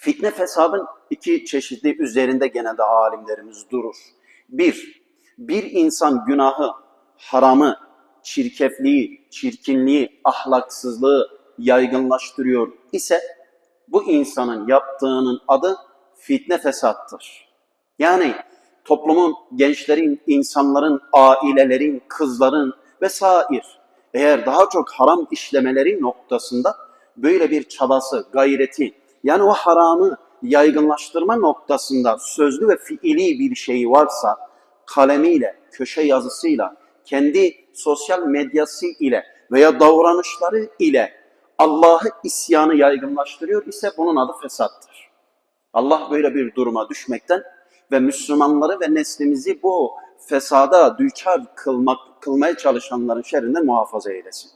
Fitne fesadın iki çeşitli üzerinde genelde alimlerimiz durur. Bir, bir insan günahı, haramı, çirkefliği, çirkinliği, ahlaksızlığı yaygınlaştırıyor ise bu insanın yaptığının adı fitne fesattır. Yani toplumun, gençlerin, insanların, ailelerin, kızların vesaire eğer daha çok haram işlemeleri noktasında böyle bir çabası, gayreti yani o haramı yaygınlaştırma noktasında sözlü ve fiili bir şey varsa kalemiyle, köşe yazısıyla, kendi sosyal medyası ile veya davranışları ile Allah'ı isyanı yaygınlaştırıyor ise bunun adı fesattır. Allah böyle bir duruma düşmekten ve Müslümanları ve neslimizi bu fesada düçar kılmak, kılmaya çalışanların şerrinden muhafaza eylesin.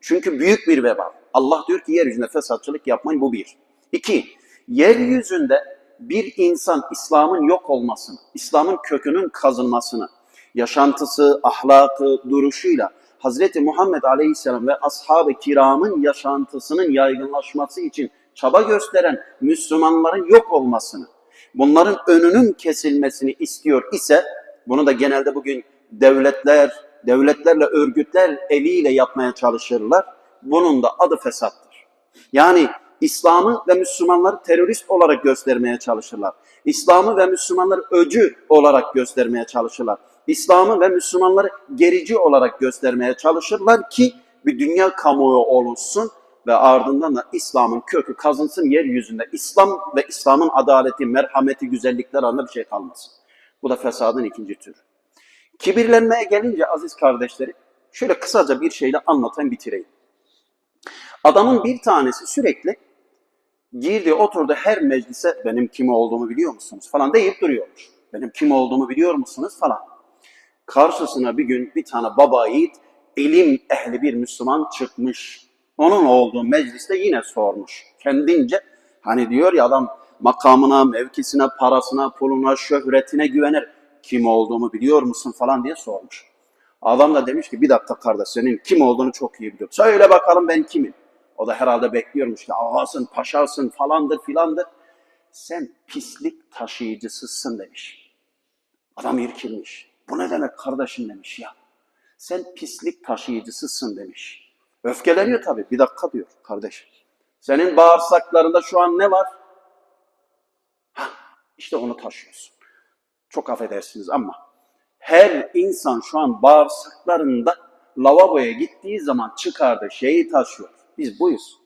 Çünkü büyük bir vebal. Allah diyor ki yeryüzünde fesatçılık yapmayın bu bir. İki, yeryüzünde bir insan İslam'ın yok olmasını, İslam'ın kökünün kazınmasını, yaşantısı, ahlakı, duruşuyla Hazreti Muhammed Aleyhisselam ve ashab-ı kiramın yaşantısının yaygınlaşması için çaba gösteren Müslümanların yok olmasını, bunların önünün kesilmesini istiyor ise bunu da genelde bugün devletler, devletlerle örgütler eliyle yapmaya çalışırlar. Bunun da adı fesattır. Yani İslam'ı ve Müslümanları terörist olarak göstermeye çalışırlar. İslam'ı ve Müslümanları öcü olarak göstermeye çalışırlar. İslam'ı ve Müslümanları gerici olarak göstermeye çalışırlar ki bir dünya kamuoyu oluşsun ve ardından da İslam'ın kökü kazınsın yeryüzünde. İslam ve İslam'ın adaleti, merhameti, güzellikler adında bir şey kalmasın. Bu da fesadın ikinci türü. Kibirlenmeye gelince aziz kardeşlerim, şöyle kısaca bir şeyle anlatayım bitireyim. Adamın bir tanesi sürekli girdi oturdu her meclise benim kim olduğumu biliyor musunuz falan deyip duruyormuş. Benim kim olduğumu biliyor musunuz falan. Karşısına bir gün bir tane baba yiğit ilim ehli bir Müslüman çıkmış. Onun olduğu mecliste yine sormuş. Kendince hani diyor ya adam makamına, mevkisine, parasına, puluna, şöhretine güvenir. Kim olduğumu biliyor musun falan diye sormuş. Adam da demiş ki bir dakika kardeş senin kim olduğunu çok iyi biliyorum. Söyle bakalım ben kimim? O da herhalde bekliyormuş ki ağasın, paşasın falandır filandır. Sen pislik taşıyıcısısın demiş. Adam irkilmiş. Bu ne demek kardeşim demiş ya. Sen pislik taşıyıcısısın demiş. Öfkeleniyor tabii. Bir dakika diyor kardeş. Senin bağırsaklarında şu an ne var? Hah, işte onu taşıyorsun. Çok affedersiniz ama her insan şu an bağırsaklarında lavaboya gittiği zaman çıkardığı şeyi taşıyor. Biz buyuz.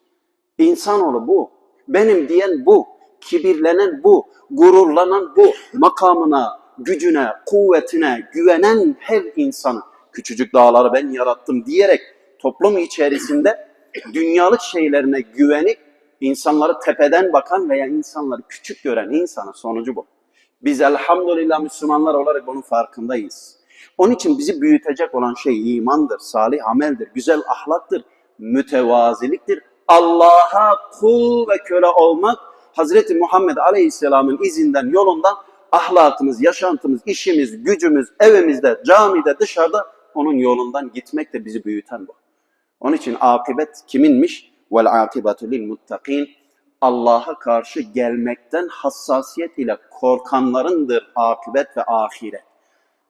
İnsanoğlu bu. Benim diyen bu. Kibirlenen bu. Gururlanan bu. Makamına, gücüne, kuvvetine güvenen her insanı küçücük dağları ben yarattım diyerek toplum içerisinde dünyalık şeylerine güvenip insanları tepeden bakan veya insanları küçük gören insanın sonucu bu. Biz elhamdülillah Müslümanlar olarak bunun farkındayız. Onun için bizi büyütecek olan şey imandır, salih ameldir, güzel ahlaktır, mütevaziliktir. Allah'a kul ve köle olmak, Hazreti Muhammed Aleyhisselam'ın izinden, yolundan ahlakımız, yaşantımız, işimiz, gücümüz, evimizde, camide, dışarıda onun yolundan gitmek de bizi büyüten bu. Onun için akıbet kiminmiş? Vel akibetu lil muttakin. Allah'a karşı gelmekten hassasiyet ile korkanlarındır akıbet ve ahiret.